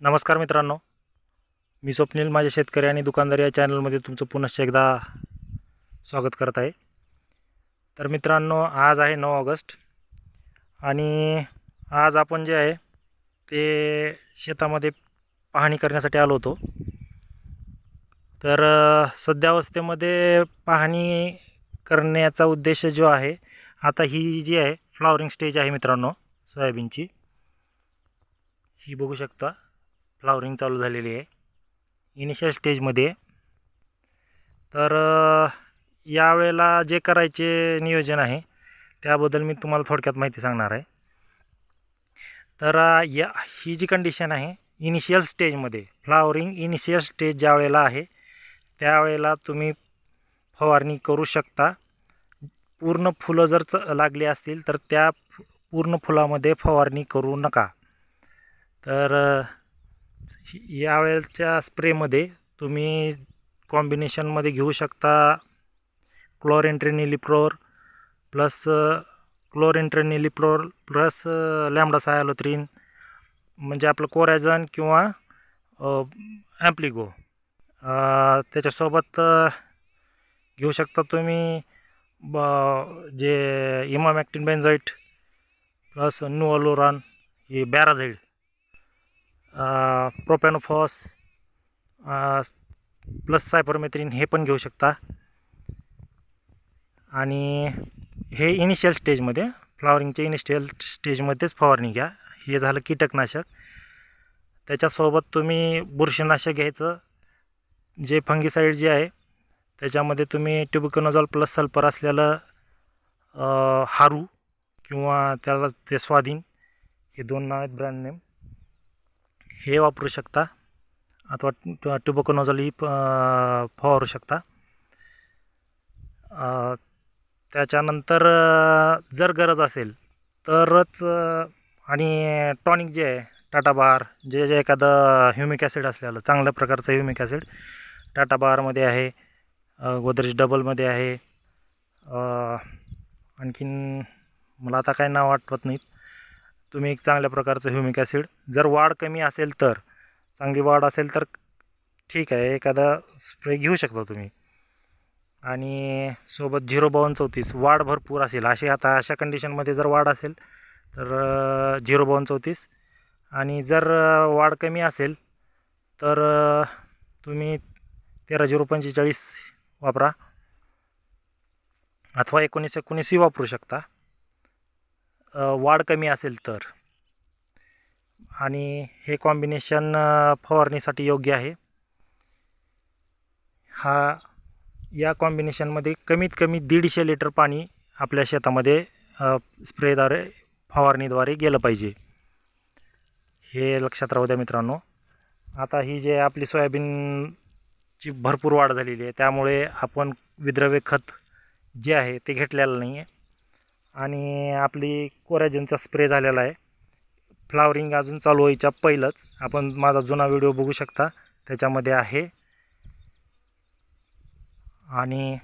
नमस्कार मित्रांनो. मी स्वप्नील माझ्या शेतकरी आणि दुकानदार या चॅनलमध्ये तुमचं पुनश्च एकदा स्वागत करत आहे. तर मित्रांनो आज आहे नऊ ऑगस्ट आणि आज आपण जे आहे ते शेतामध्ये पाहणी करण्यासाठी आलो होतो. तर सध्या सध्यावस्थेमध्ये पाहणी करण्याचा उद्देश जो आहे आता ही जी आहे फ्लॉवरिंग स्टेज आहे मित्रांनो सोयाबीनची. ही बघू शकता. फ्लावरिंग चालू झालेली आहे. इनिशियल स्टेजमध्ये तर यावेळेला जे करायचे नियोजन आहे त्याबद्दल मी तुम्हाला थोडक्यात माहिती सांगणार आहे. तर या ही जी कंडिशन आहे इनिशियल स्टेजमध्ये फ्लावरिंग इनिशियल स्टेज ज्या वेळेला आहे त्यावेळेला तुम्ही फवारणी करू शकता. पूर्ण फुलं जर च लागली असतील तर त्या पूर्ण फुलामध्ये फवारणी करू नका. तर यावेळच्या स्प्रेमध्ये तुम्ही कॉम्बिनेशनमध्ये घेऊ शकता chlorantraniliprole plus chlorantraniliprole plus lambda cyhalothrin म्हणजे आपलं कोरॅझन किंवा ॲम्प्लिगो. त्याच्यासोबत घेऊ शकता तुम्ही ब जे इमामॅक्टिन बेन्झाईट प्लस नुअलोरॉन हे बॅराझाईड प्रोपॅनोफॉस प्लस सायपरमेथ्रिन हे पण घेऊ शकता. आणि हे इनिशियल स्टेजमध्ये फ्लावरिंगच्या इनिशियल स्टेजमध्येच फवारणी घ्या. हे झालं कीटकनाशक. त्याच्यासोबत तुम्ही बुरशीनाशक घ्यायचं. जे फंगीसाईड जे आहे त्याच्यामध्ये तुम्ही ट्युबिकोनॉझॉल प्लस सल्फर असलेलं हारू किंवा त्याला ते स्वाधीन. हे दोन नाव आहेत ब्रँड नेम हे वापरू शकता. अथवा ट्युबोकोनॉझल ही फवारू शकता. त्याच्यानंतर जर गरज असेल तरच आणि टॉनिक जे आहे टाटा बार जे जे एखादं ह्युमिक ॲसिड असलेलं चांगल्या प्रकारचं ह्युमिक ॲसिड टाटा बारमध्ये आहे गोदरेज डबलमध्ये आहे आणखीन मला आता काय नाव आठवत नाहीत. तुम्ही एक चांगल्या प्रकारचं ह्युमिक ॲसिड जर वाढ कमी असेल तर चांगली वाढ असेल तर ठीक आहे एखादा स्प्रे घेऊ शकता तुम्ही. आणि सोबत झिरो बावन्न चौतीस वाढ भरपूर असेल अशी आता अशा कंडिशनमध्ये जर वाढ असेल तर झिरो बावन्न चौतीस. आणि जर वाढ कमी असेल तर तुम्ही तेरा झिरो पंचेचाळीस वापरा. अथवा एकोणीस एकोणीसही वापरू शकता. वाढ कमी असेल तर. आणि हे कॉम्बिनेशन फवारणीसाठी योग्य आहे. हा या कॉम्बिनेशनमध्ये कमीत कमी दीडशे लिटर पाणी आपल्या शेतामध्ये स्प्रेद्वारे फवारणीद्वारे गेलं पाहिजे. हे लक्षात राहू द्या मित्रांनो. आता ही जे आपली सोयाबीनची भरपूर वाढ झालेली आहे. त्यामुळे आपण विद्रव्य खत जे आहे ते घेतलेलं नाही आहे आणि आपली कोराजनचा स्प्रे झालेला आहे. फ्लावरिंग अजून चालू व्हायच्या पहिलंच. आपण माझा जुना व्हिडिओ बघू शकता. त्याच्यामध्ये आहे. आणि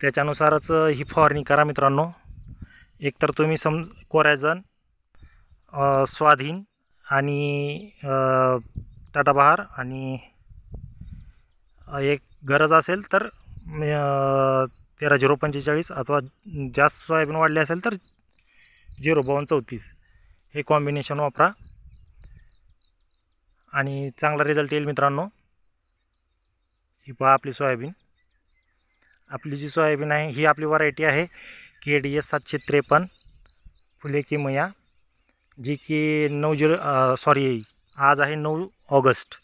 त्याच्यानुसारच ही फवारणी करा मित्रांनो. एकतर तुम्ही सम कोरॅझन स्वाधीन आणि टाटा बहार आणि एक गरज असेल तर तेरा झिरो पंचेचाळीस अथवा जास्त सोयाबीन वाढले असेल तर झिरो बावन्न चौतीस. हे कॉम्बिनेशन वापरा. आणि चांगला रिझल्ट येईल मित्रांनो. ही पहा आपली सोयाबीन. आपली जी सोयाबीन आहे ही आपली व्हरायटी आहे. के डी एस सातशे त्रेपन्न. फुले की मया. जी की नऊ जुल सॉरी आज आहे नऊ ऑगस्ट.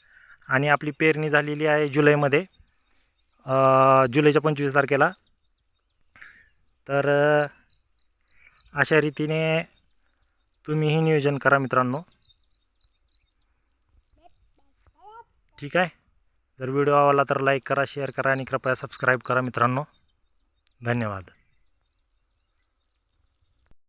आणि आपली पेरणी झालेली आहे जुलैमध्ये जुलैच्या पंचवीस तारखेला. तर अशा रीतीने तुम्हीही नियोजन करा मित्रांनो. ठीक आहे? जर व्हिडिओ आवडला तर लाईक करा शेअर करा आणि कृपया सबस्क्राईब करा मित्रांनो. धन्यवाद.